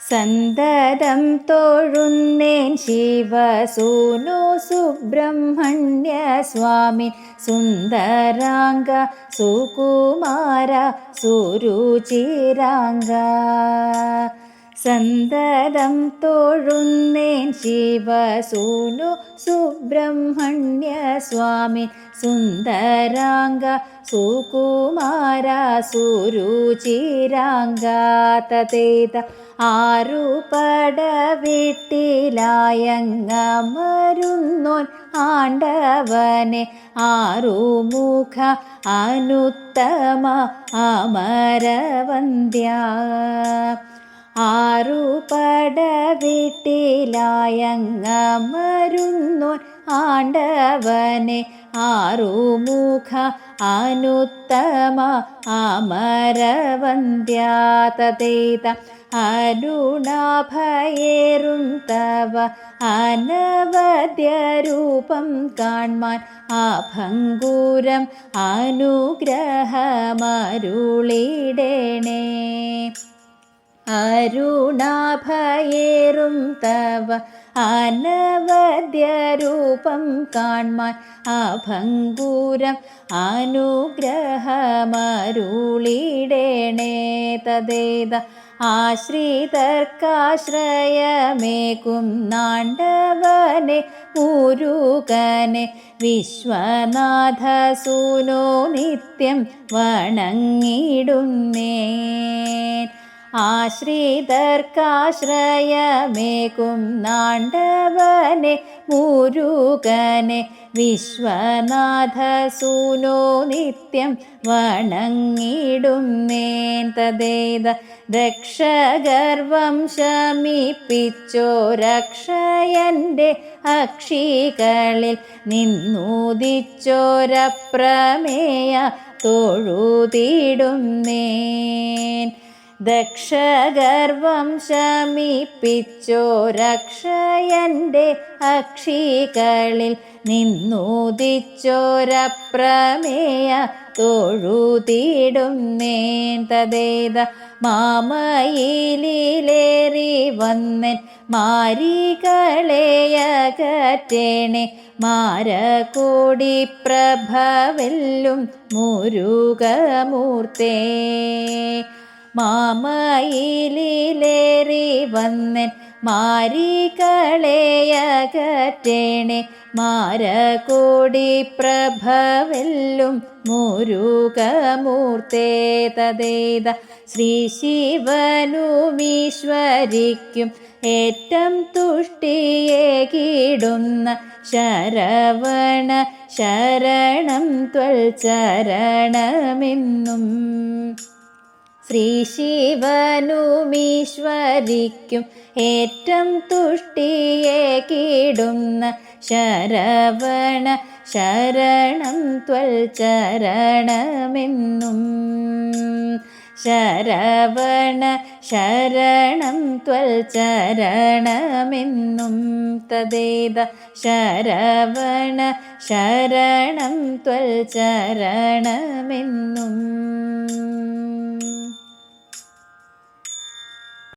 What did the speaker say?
സന്തതം തോഴുന്നേൻ ശിവസൂനു സുബ്രഹ്മണ്യ സ്വാമി സുന്ദരാംഗ സുകുമാര സുരുചിരാംഗ. സന്തതം തോഴുന്നേൻ ശിവസൂനു സുബ്രഹ്മണ്യ സ്വാമി സുന്ദരാംഗ സുകുമാര സുരുചിരാംഗാതേത തതേത ആരു പടവിട്ടിലായങ്ങമരുന്നോൻ ആണ്ടവനെ ആറുമുഖ അനുത്തമ അമരവന്ധ്യ ആറു പടവിട്ടിലായങ്ങമരുന്നോൻ ആണ്ടവനെ ആറുമുഖ അനുത്തമ അമരവന്ധ്യാതേത അരുണാഭയേറും തവ അനവദ്യരൂപം കാൺമാൻ അഭംഗൂരം അനുഗ്രഹമരുളിടേണേ. അരുണാഭയേറും തവ അനവദ്യരൂപം കാൺമാൻ അഭംഗൂരം അനുഗ്രഹമരുളിടേണേ തദേത. ആശ്രിതർക്കാശ്രയമേകും നാണ്ടവനെ മുരുകനെ വിശ്വനാഥ സുനോ നിത്യം വണങ്ങിടുന്നേൻ ആശ്രിതർക്കാശ്രയമേകും നാണ്ടവനെ മുരുകനെ വിശ്വനാഥ സൂനോ നിത്യം വണങ്ങിടുന്നേൻ തദേത രക്ഷഗർവം ശമിപ്പിച്ചോ രക്ഷയന്റെ അക്ഷികളിൽ നിന്നുദിച്ചോരപ്രമേയ തൊഴുതിടുന്നേൻ ദക്ഷഗർവം ശമിപ്പിച്ചോ രക്ഷയന്റെ അക്ഷികളിൽ നിന്നുദിച്ചോരപ്രമേയ തൊഴുതിടുന്നേൻ തദേത മാമയിലേറി വന്നൻ മാരികളെയകറ്റേണെ മാരകൂടി പ്രഭവെല്ലും മുരുകമൂർത്തേ മാമയിലേറി വന്നൻ മാരികളെയകറ്റേണെ മാരകൂടി പ്രഭവെല്ലും മുരുകമൂർത്തേ തതേത ശ്രീ ശിവനുമീശ്വരിക്കും ഏറ്റം തുഷ്ടിയെ കീടുന്ന ശരവണ ശരണം ത്വൽ ചരണമെന്നും ശ്രീ ശിവനുമീശ്വരിക്കും ഏറ്റം തുഷ്ടിയേകിടുന്ന ശരവണ ശരണം ത്വൽ ചരണമെന്നും. ശരവണ ശരണം ത്വൽ ചരണമെന്നും തദേത ശരവണ ശരണം ത്വൽ ചരണമെന്നും.